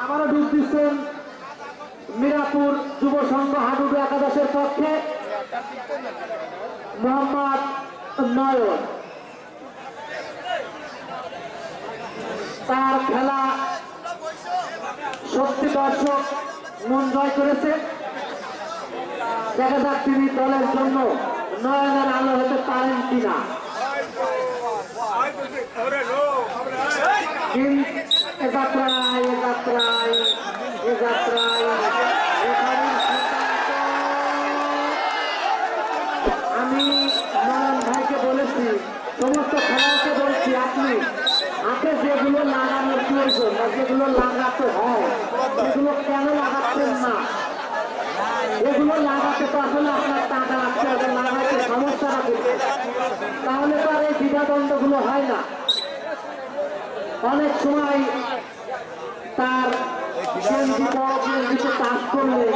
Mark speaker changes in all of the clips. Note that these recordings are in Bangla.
Speaker 1: আবারও ডুব দিচ্ছেন মিরাপুর যুব সংঘ হাডুডু একাদশের পক্ষে মোহাম্মদ নয়ন তার খেলা সত্যি দর্শক মন জয় করেছে দেখা যাক তিনি দলের জন্য নয়নের আলো হতে পারেন কিনা কিন্তু আমি নয়ন ভাইকে বলেছি, সমস্ত খেলোয়াড়কে বলছি আপনি হাতে যেগুলো লাগানোর প্রয়োজন বা যেগুলো লাগাতে হয় সেগুলো কেন লাগাচ্ছেন না? এগুলো লাগাতে তো আসলে আপনার টাকা রাখতে হবে লাগাতে সমস্যাটা করতে তাহলে তো আর এই দ্বিধাদ্বন্দ্বগুলো হয় না। অনেক সময় তার বড় করলে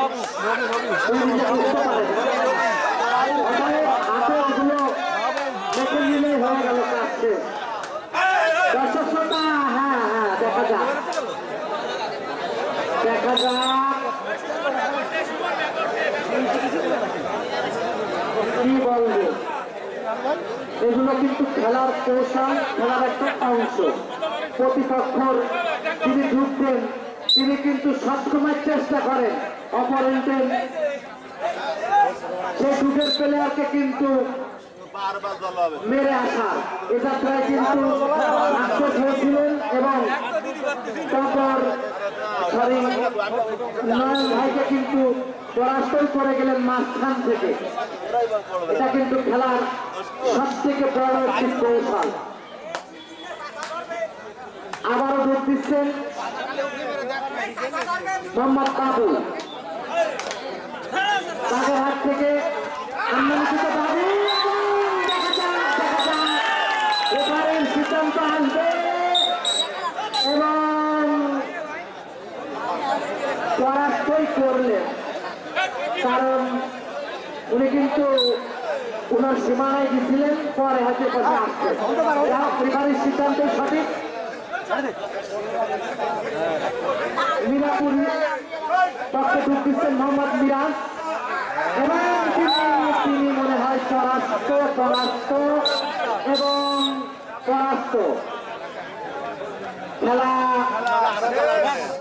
Speaker 1: দর্শক শ্রোতা হ্যাঁ হ্যাঁ দেখা যাক দেখা যাক এগুলো কিন্তু খেলার কৌশল খেলার একটা অংশ। প্রতিপক্ষর যিনি ঢুকবেন তিনি কিন্তু সবসময় চেষ্টা করেন অপরেন্টের সেই ঢুকের প্লেয়ারকে কিন্তু মেরে আসা। এটা প্রায় কিন্তু আক্ষেপ হয়েছিলেন এবং তারপর সরি, নয়ন ভাইকে কিন্তু পরাস্তই করে গেলেন মাঝখান থেকে। এটা কিন্তু খেলার সব থেকে বড় একটি কৌশল। আবারও যোগ দিচ্ছেন মোহাম্মদ তাদের হাত থেকে পরাস্তই করলেন কারণ উনি কিন্তু উনার সীমানায় গেছিলেন পরে হাতে পাশে আসছেন এবারের সিদ্ধান্ত সঠিক। মিরাপুর পক্ষে ঢুক দিচ্ছেন মোহাম্মদ মিরাজ এবং তিনি মনে হয় স্বরাষ্ট্র পরাস্ত এবং পরাস্ত। খেলা